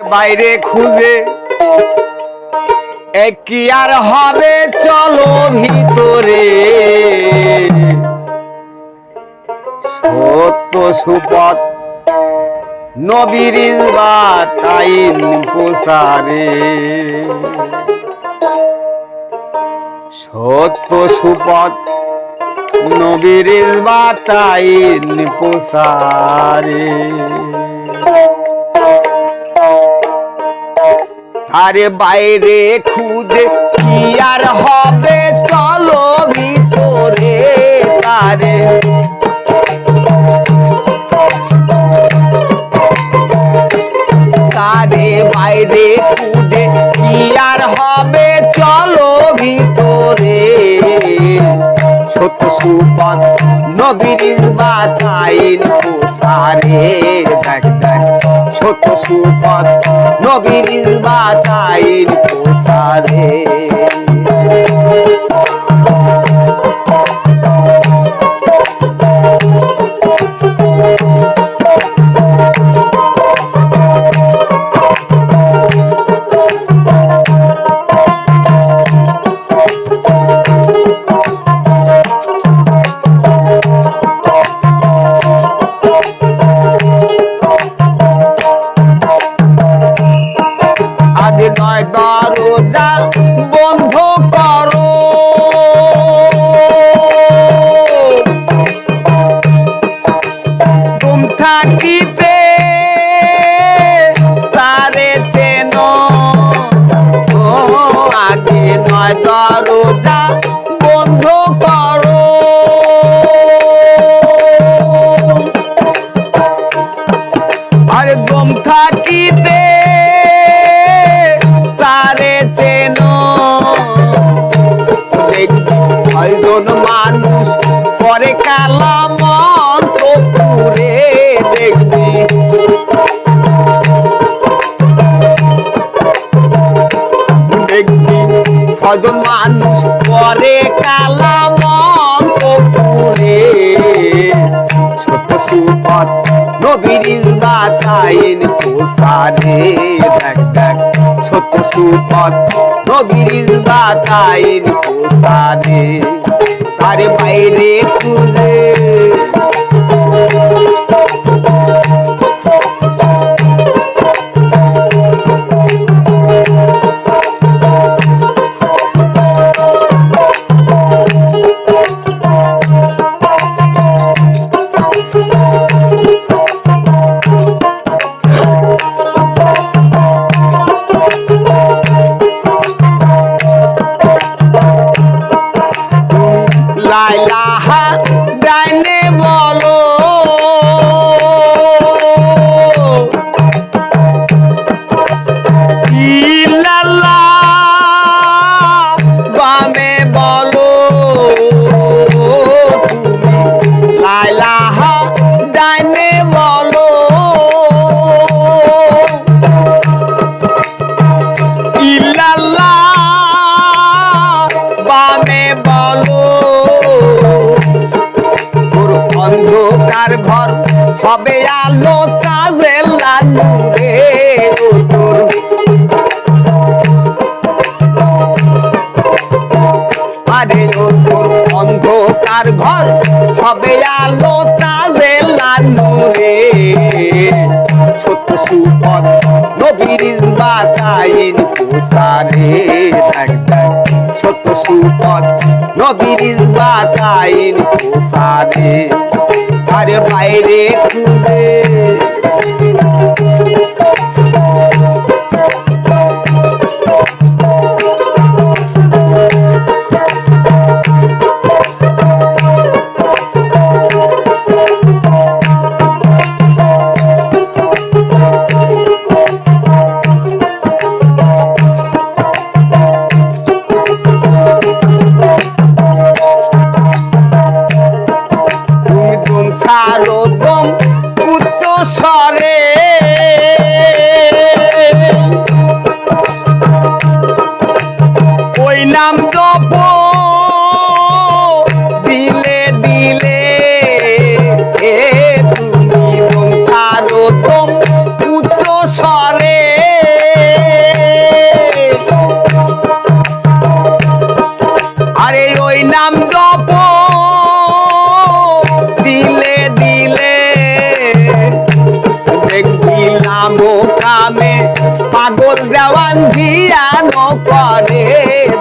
বাইরে খুঁজে। কি আর হবে? চলো ভিতরে। সত্য সুপথ নবীর তাইন প্রসারে। সত্য সুপথ নবীর তাইন প্রসারে। আরে বাইরে খুঁজে কি আর হবে? চলো ভিতরে তারে। তারে বাইরে খুঁজে কি আর হবে? চলো ভিতরে। সত্য সুপন নবীর বাতাইন প্রসারে। দেখ দেখ, সত্য সুপন নবীর বাতাইন প্রসারে আগে নয় দরজা বন্ধ করো। আরে দম থাকিতে তারে চেন। মানুষ পরে কালা পরে কালা মন্ত্র পুরে সত্য সুপথ নবীর বাসাইন প্রসারে দেখ দেখ সত্য সুপথ নবীর বাসাইন প্রসারে তার বাইরে খুঁজে বামে বলো। তোর অন্ধকার ঘর হবে আলো, কাজে লাগু রে আরে তোর অন্ধকার ঘর হবে আলো, কাজে লাগু রে। সত্য সুপথ নবীর বাতাইন প্রসারে দেখ সুপথ নবীর বাতাইন প্রসারে আরে বাইরে খুঁজে কামে। পাগল দেওয়ান ধিয়ানো করে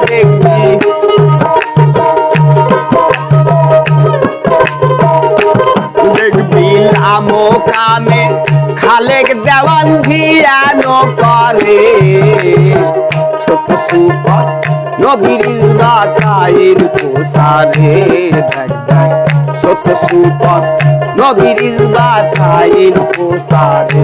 দেখবি দেখবি লামো কামে, খালেক দেওয়ান ধিয়ানো করে। ছোট সুপার নবীর রাখায়ের পোসারে দেখ দেখ। ছোট সুপার নবীর রাখায়ের পোসারে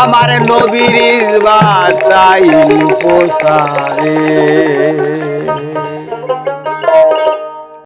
আমার নবীর বাসাইল পোসারে